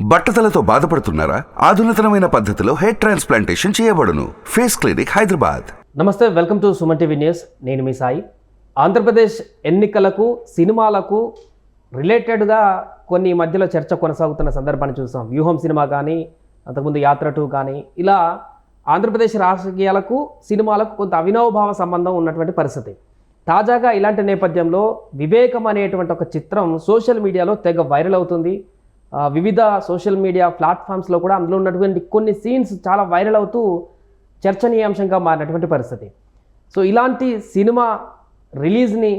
బట్టతలతో బాధపడుతున్నారా? ఆధునితనమైన పద్ధతిలో హెయిర్ ట్రాన్స్ప్లాంటేషన్ చేయబడును. Face clinic Hyderabad. నమస్తే welcome to Suman TV news. నేను మీ సాయి. ఆంధ్రప్రదేశ్ ఎన్నికలకు సినిమాలకు రిలేటెడ్గా కొన్ని మధ్యలో చర్చ కొనసాగుతున్న సందర్భాన్ని చూసాం వ్యూహం సినిమా కానీ అంతకుముందు యాత్ర టూ కానీ. ఇలా ఆంధ్రప్రదేశ్ రాజకీయాలకు సినిమాలకు కొంత అవినవభావ సంబంధం ఉన్నటువంటి పరిస్థితి. తాజాగా ఇలాంటి నేపథ్యంలో వివేకం అనేటువంటి ఒక చిత్రం సోషల్ మీడియాలో తెగ వైరల్ అవుతుంది. వివిధ సోషల్ మీడియా ప్లాట్ఫామ్స్లో కూడా అందులో ఉన్నటువంటి కొన్ని సీన్స్ చాలా వైరల్ అవుతూ చర్చనీయాంశంగా మారినటువంటి పరిస్థితి. సో ఇలాంటి సినిమా రిలీజ్ని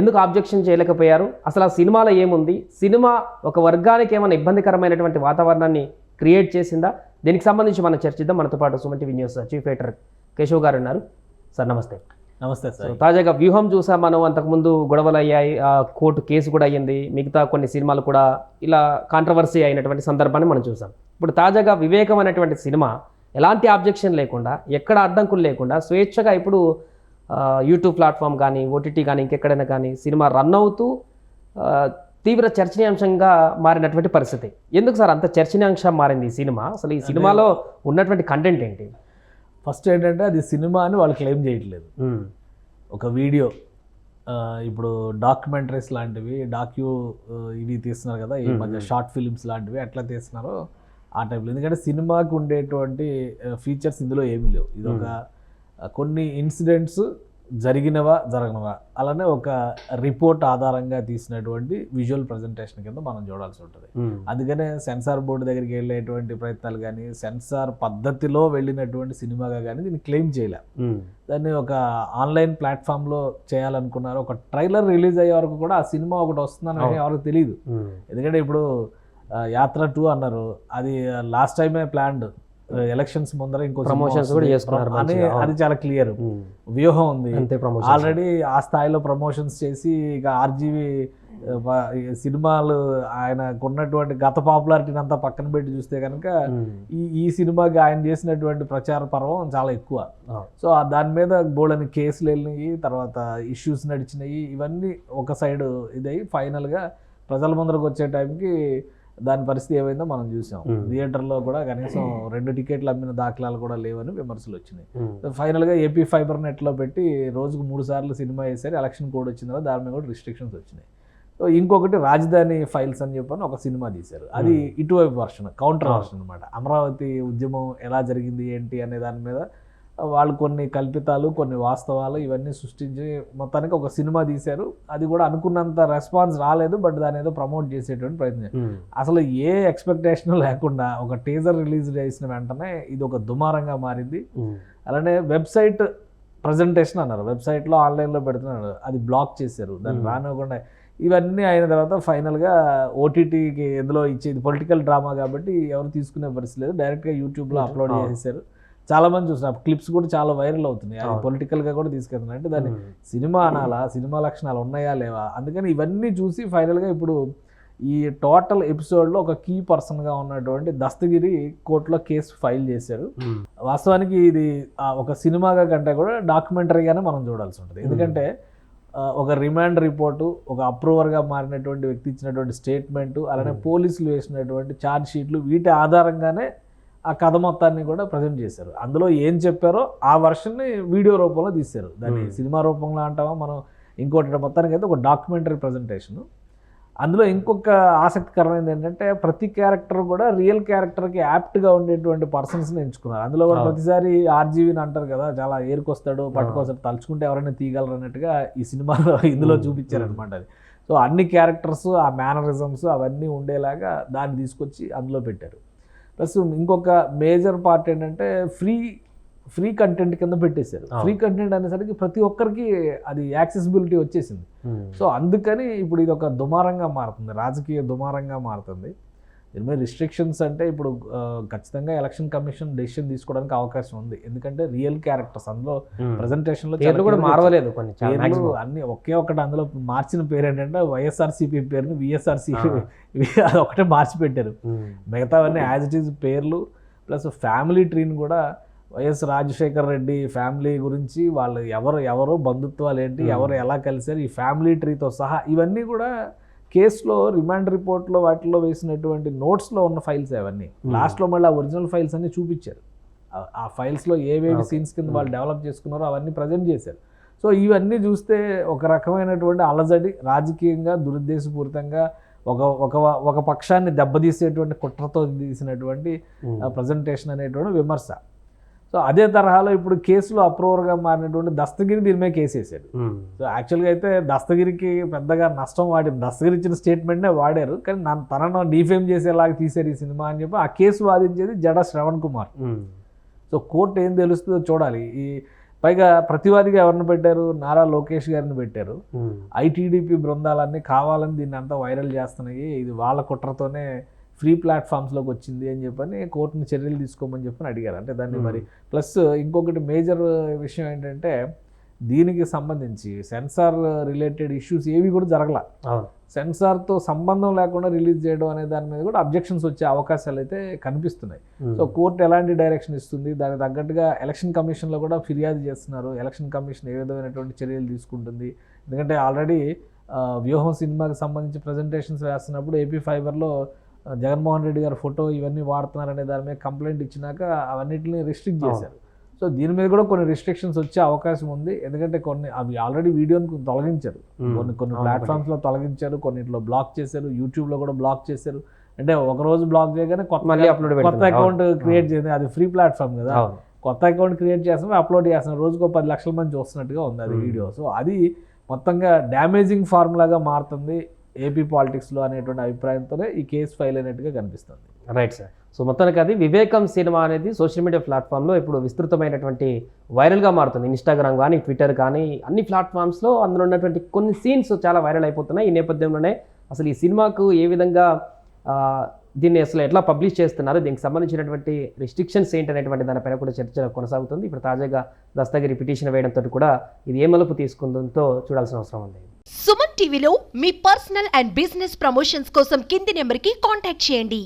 ఎందుకు ఆబ్జెక్షన్ చేయలేకపోయారు? అసలు ఆ సినిమాలో ఏముంది? సినిమా ఒక వర్గానికి ఏమైనా ఇబ్బందికరమైనటువంటి వాతావరణాన్ని క్రియేట్ చేసిందా? దీనికి సంబంధించి మనం చర్చిద్దాం. మనతో పాటు Suman TV news chief editor Keshav గారు ఉన్నారు. సార్ నమస్తే. నమస్తే సార్. తాజాగా వ్యూహం చూసాం మనం. అంతకుముందు గొడవలు అయ్యాయి ఆ కోర్టు కేసు కూడా అయ్యింది. మిగతా కొన్ని సినిమాలు కూడా ఇలా కాంట్రవర్సీ అయినటువంటి సందర్భాన్ని మనం చూసాం. ఇప్పుడు తాజాగా వివేకం అనేటువంటి సినిమా ఎలాంటి ఆబ్జెక్షన్ లేకుండా ఎక్కడ అడ్డంకులు లేకుండా స్వేచ్ఛగా ఇప్పుడు యూట్యూబ్ ప్లాట్ఫామ్ కానీ ఓటీటీ కానీ ఇంకెక్కడైనా కానీ సినిమా రన్ అవుతూ తీవ్ర చర్చనీయాంశంగా మారినటువంటి పరిస్థితి. ఎందుకు సార్ అంత చర్చనీయాంశం మారింది ఈ సినిమా? అసలు ఈ సినిమాలో ఉన్నటువంటి కంటెంట్ ఏంటి? ఫస్ట్ ఏంటంటే అది సినిమా అని వాళ్ళు క్లెయిమ్ చేయట్లేదు. ఒక వీడియో ఇప్పుడు డాక్యుమెంటరీస్ లాంటివి డాక్యూ ఇవి తీస్తున్నారు కదా ఈ మధ్య షార్ట్ ఫిలిమ్స్ లాంటివి ఎట్లా తీస్తున్నారో ఆ టైప్లో. ఎందుకంటే సినిమాకి ఉండేటువంటి ఫీచర్స్ ఇందులో ఏమీ లేవు. ఇది ఒక కొన్ని ఇన్సిడెంట్స్ జరిగినవా జరగనవా అలానే ఒక రిపోర్ట్ ఆధారంగా తీసినటువంటి విజువల్ ప్రజెంటేషన్ కింద మనం చూడాల్సి ఉంటుంది. అందుకనే సెన్సార్ బోర్డు దగ్గరికి వెళ్ళేటువంటి ప్రయత్నాలు కానీ సెన్సార్ పద్ధతిలో వెళ్ళినటువంటి సినిమాగా కానీ దీన్ని క్లెయిమ్ చేయలే. దాన్ని ఒక ఆన్లైన్ ప్లాట్ఫామ్లో చేయాలనుకున్నారు. ఒక ట్రైలర్ రిలీజ్ అయ్యే వరకు కూడా ఆ సినిమా ఒకటి వస్తుందని ఎవరికి తెలియదు ఎందుకంటే ఇప్పుడు యాత్ర టూ అన్నారు. అది లాస్ట్ టైమే ప్లాన్డ్. ఎలక్షన్స్ ముందర ఇంకో Promotions కూడా. చేసుకున్నారు అని. అది చాలా క్లియర్ వ్యూహం ఉంది. అంతే ప్రమోషన్ ఆల్రెడీ ఆ స్థాయిలో ప్రమోషన్స్ చేసి ఇక ఆర్జీవి సినిమాలు ఆయనకు ఉన్నటువంటి గత పాపులారిటీని అంతా పక్కన పెట్టి చూస్తే కనుక ఈ ఈ సినిమాకి ఆయన చేసినటువంటి ప్రచార పర్వం చాలా ఎక్కువ. సో ఆ దాని మీద బోళ్ళని కేసులు వెళ్ళినాయి తర్వాత ఇష్యూస్ నడిచినాయి ఇవన్నీ ఒక సైడ్ ఇదై ఫైనల్గా ప్రజల ముందరకు వచ్చే టైంకి దాని పరిస్థితి ఏమైందో మనం చూసాం. థియేటర్లో కూడా కనీసం రెండు టికెట్లు అమ్మిన దాఖలాలు కూడా లేవని విమర్శలు వచ్చినాయి. ఫైనల్గా ఏపీ ఫైబర్ నెట్లో పెట్టి రోజుకు మూడు సార్లు సినిమా వేసారు ఎలక్షన్ కోడ్ వచ్చిన తర్వాత దాని మీద కూడా రిస్ట్రిక్షన్స్ వచ్చినాయి. సో ఇంకొకటి రాజధాని ఫైల్స్ అని చెప్పని ఒక సినిమా తీశారు. అది ఇటువైపు వర్షన్ కౌంటర్ వర్షన్ అనమాట అమరావతి ఉద్యమం ఎలా జరిగింది ఏంటి అనే దాని మీద వాళ్ళు కొన్ని కల్పితాలు కొన్ని వాస్తవాలు ఇవన్నీ సృష్టించి మొత్తానికి ఒక సినిమా తీశారు. అది కూడా అనుకున్నంత రెస్పాన్స్ రాలేదు బట్ దాని ఏదో ప్రమోట్ చేసేటువంటి ప్రయత్నం అసలు ఏ ఎక్స్పెక్టేషన్ లేకుండా ఒక టీజర్ రిలీజ్ చేసిన వెంటనే ఇది ఒక దుమారంగా మారింది. అలానే వెబ్సైట్ ప్రజెంటేషన్ అన్నారు. వెబ్సైట్లో ఆన్లైన్లో పెడుతున్నారు. అది బ్లాక్ చేశారు. దాన్ని. రానివ్వకుండా ఇవన్నీ అయిన తర్వాత ఫైనల్గా ఓటీటీకి ఎందులో ఇచ్చేది? పొలిటికల్ డ్రామా కాబట్టి ఎవరు తీసుకునే పరిస్థితి లేదు. డైరెక్ట్గా యూట్యూబ్లో అప్లోడ్. చేసేసారు చాలా మంది చూస్తున్నారు. క్లిప్స్ కూడా చాలా వైరల్ అవుతున్నాయి. అది. పొలిటికల్గా కూడా తీసుకెళ్తున్నారు. అంటే దాన్ని సినిమా అనాలా? సినిమా లక్షణాలు ఉన్నాయా లేవా? అందుకని ఇవన్నీ చూసి ఫైనల్గా ఇప్పుడు ఈ టోటల్ ఎపిసోడ్లో ఒక కీ పర్సన్గా ఉన్నటువంటి దస్తగిరి కోర్టులో కేసు ఫైల్ చేశారు వాస్తవానికి ఇది ఒక సినిమాగా కంటే కూడా డాక్యుమెంటరీగానే మనం చూడాల్సి ఉంటుంది. ఎందుకంటే ఒక రిమాండ్ రిపోర్టు ఒక అప్రూవర్గా మారినటువంటి వ్యక్తి ఇచ్చినటువంటి స్టేట్మెంటు అలానే పోలీసులు వేసినటువంటి ఛార్జ్ షీట్లు వీటి ఆధారంగానే ఆ కథ మొత్తాన్ని కూడా ప్రజెంట్ చేశారు. అందులో ఏం చెప్పారో ఆ వర్షన్ని వీడియో రూపంలో తీశారు. దాన్ని. సినిమా రూపంలో అంటామా? మనం ఇంకోటి మొత్తానికి అయితే ఒక డాక్యుమెంటరీ ప్రజెంటేషన్. అందులో ఇంకొక ఆసక్తికరమైనది ఏంటంటే ప్రతి క్యారెక్టర్ కూడా రియల్ క్యారెక్టర్కి యాప్ట్గా ఉండేటువంటి పర్సన్స్ని ఎంచుకున్నారు. అందులో కూడా. ప్రతిసారి ఆర్జీవిని అంటారు కదా చాలా ఏరుకొస్తాడు పట్టుకొస్తాడు తలుచుకుంటే ఎవరైనా తీయగలరు అన్నట్టుగా ఈ సినిమాలో ఇందులో. చూపించారనమాట అది. సో అన్ని క్యారెక్టర్స్ ఆ మేనరిజమ్స్ అవన్నీ ఉండేలాగా దాన్ని తీసుకొచ్చి అందులో పెట్టారు. ప్లస్ ఇంకొక మేజర్ పార్ట్ ఏంటంటే ఫ్రీ ఫ్రీ కంటెంట్ కింద పెట్టేశారు. ఫ్రీ కంటెంట్ అనేసరికి ప్రతి ఒక్కరికి అది యాక్సెసిబిలిటీ వచ్చేసింది. సో అందుకని ఇప్పుడు ఇది ఒక దుమారంగా మారుతుంది. రాజకీయ దుమారంగా మారుతుంది. దీని మీద రిస్ట్రిక్షన్స్ అంటే ఇప్పుడు ఖచ్చితంగా ఎలక్షన్ కమిషన్ డెసిషన్ తీసుకోవడానికి అవకాశం ఉంది ఎందుకంటే రియల్ క్యారెక్టర్స్ అందులో ప్రజెంటేషన్లో పేర్లు కూడా మారవలేదు కొన్ని పేర్లు. అన్ని ఒకే ఒకటి అందులో మార్చిన పేరు ఏంటంటే వైఎస్ఆర్సీపీ పేరుని విఎస్ఆర్సీపీ అది ఒకటే మార్చి పెట్టారు. మిగతావన్నీ యాజ్ ఇట్ ఈజ్ పేర్లు ప్లస్ ఫ్యామిలీ ట్రీని కూడా వైఎస్ రాజశేఖర్ రెడ్డి ఫ్యామిలీ గురించి వాళ్ళు ఎవరు ఎవరు బంధుత్వాలు ఏంటి. ఎవరు ఎలా కలిసారు ఈ ఫ్యామిలీ ట్రీతో సహా ఇవన్నీ కూడా కేసులో రిమాండ్ రిపోర్ట్లో వాటిలో వేసినటువంటి నోట్స్లో ఉన్న ఫైల్స్ అవన్నీ. లాస్ట్లో మళ్ళీ ఆ ఒరిజినల్ ఫైల్స్ అన్ని చూపించారు. ఆ- ఆ ఫైల్స్లో ఏవేవి సీన్స్ కింద వాళ్ళు డెవలప్ చేసుకున్నారో అవన్నీ ప్రజెంట్ చేశారు. సో ఇవన్నీ చూస్తే ఒక రకమైనటువంటి అలజడి రాజకీయంగా దురుద్దేశపూరితంగా ఒక ఒక ఒక పక్షాన్ని దెబ్బతీసేటువంటి కుట్రతో తీసినటువంటి ప్రజెంటేషన్ అనేటువంటి విమర్శ. సో అదే తరహాలో ఇప్పుడు కేసులో అప్రూవర్గా మారినటువంటి దస్తగిరి దీని మీద కేసు వేసాడు సో యాక్చువల్గా అయితే దస్తగిరికి పెద్దగా నష్టం వాడింది దస్తగిరి ఇచ్చిన స్టేట్మెంట్నే వాడారు. కానీ నన్ను తనను డీఫేమ్ చేసేలాగా తీశారు ఈ సినిమా అని చెప్పి ఆ కేసు వాదించేది జడ శ్రవణ్ కుమార్. సో కోర్టు ఏం తెలుస్తుందో చూడాలి. ఈ పైగా ప్రతివాదిగా ఎవరిని పెట్టారు? నారా లోకేష్ గారిని పెట్టారు. ఐటీడీపీ బృందాలన్నీ కావాలని దీన్ని అంతా వైరల్ చేస్తున్నాయి. ఇది వాళ్ళ కుట్రతోనే ఫ్రీ ప్లాట్ఫామ్స్లోకి వచ్చింది అని చెప్పని కోర్టుని చర్యలు తీసుకోమని చెప్పని అడిగారు. అంటే దాన్ని మరి ప్లస్ ఇంకొకటి మేజర్ విషయం ఏంటంటే దీనికి సంబంధించి సెన్సార్ రిలేటెడ్ ఇష్యూస్ ఏవి కూడా జరగల. సెన్సార్తో సంబంధం లేకుండా రిలీజ్ చేయడం అనే దాని మీద కూడా అబ్జెక్షన్స్ వచ్చే అవకాశాలు అయితే కనిపిస్తున్నాయి. సో కోర్టు ఎలాంటి డైరెక్షన్ ఇస్తుంది? దానికి తగ్గట్టుగా ఎలక్షన్ కమిషన్లో కూడా ఫిర్యాదు చేస్తున్నారు. ఎలక్షన్ కమిషన్ ఏ విధమైనటువంటి చర్యలు తీసుకుంటుంది? ఎందుకంటే ఆల్రెడీ వ్యూహం సినిమాకి సంబంధించి ప్రజెంటేషన్స్ వేస్తున్నప్పుడు ఏపీ ఫైబర్లో జగన్మోహన్ రెడ్డి గారి ఫోటో ఇవన్నీ వాడుతున్నారనే దాని మీద కంప్లైంట్ ఇచ్చినాక అవన్నిటిని రిస్ట్రిక్ట్ చేశారు. సో దీని మీద కూడా కొన్ని రిస్ట్రిక్షన్స్ వచ్చే అవకాశం ఉంది. ఎందుకంటే కొన్ని అవి ఆల్రెడీ వీడియోని తొలగించారు. కొన్ని కొన్ని ప్లాట్ఫామ్స్లో తొలగించారు కొన్నిట్లో బ్లాక్ చేశారు యూట్యూబ్లో కూడా బ్లాక్ చేశారు. అంటే ఒక రోజు బ్లాక్ చేయగానే కొత్త మళ్ళీ upload కొత్త. అకౌంట్. క్రియేట్ చేయండి అది ఫ్రీ ప్లాట్ఫామ్ కదా. కొత్త అకౌంట్ క్రియేట్ చేస్తాం అప్లోడ్ చేస్తున్నాం రోజుకు పది లక్షల మంది చూస్తున్నట్టుగా ఉంది అది వీడియో సో అది మొత్తంగా డ్యామేజింగ్ ఫార్ములాగా మారుతుంది. ఏపీ పాలిటిక్స్లో అనేటువంటి అభిప్రాయంతోనే ఈ కేసు ఫైల్ అయినట్టుగా కనిపిస్తుంది. రైట్ సార్ సో మొత్తానికి అది వివేకం సినిమా అనేది సోషల్ మీడియా ప్లాట్ఫామ్లో ఇప్పుడు విస్తృతమైనటువంటి వైరల్గా మారుతుంది. ఇన్స్టాగ్రామ్ కానీ ట్విట్టర్ కానీ అన్ని ప్లాట్ఫామ్స్లో అందులో ఉన్నటువంటి కొన్ని సీన్స్ చాలా వైరల్ అయిపోతున్నాయి. ఈ నేపథ్యంలోనే అసలు ఈ సినిమాకు ఏ విధంగా దీన్ని అసలు ఎట్లా పబ్లిష్ చేస్తున్నారు? దీనికి సంబంధించినటువంటి రిస్ట్రిక్షన్స్ ఏంటనేటువంటి దానిపైన కూడా చర్చ కొనసాగుతుంది. ఇప్పుడు తాజాగా దస్తగిరి పిటిషన్ వేయడంతో కూడా ఇది ఏ మలుపు తీసుకుందో చూడాల్సిన అవసరం ఉంది. సుమన్ టీవీలో మీ పర్సనల్ అండ్ బిజినెస్ ప్రమోషన్స్ కోసం కింది నెంబర్కి కాంటాక్ట్ చేయండి.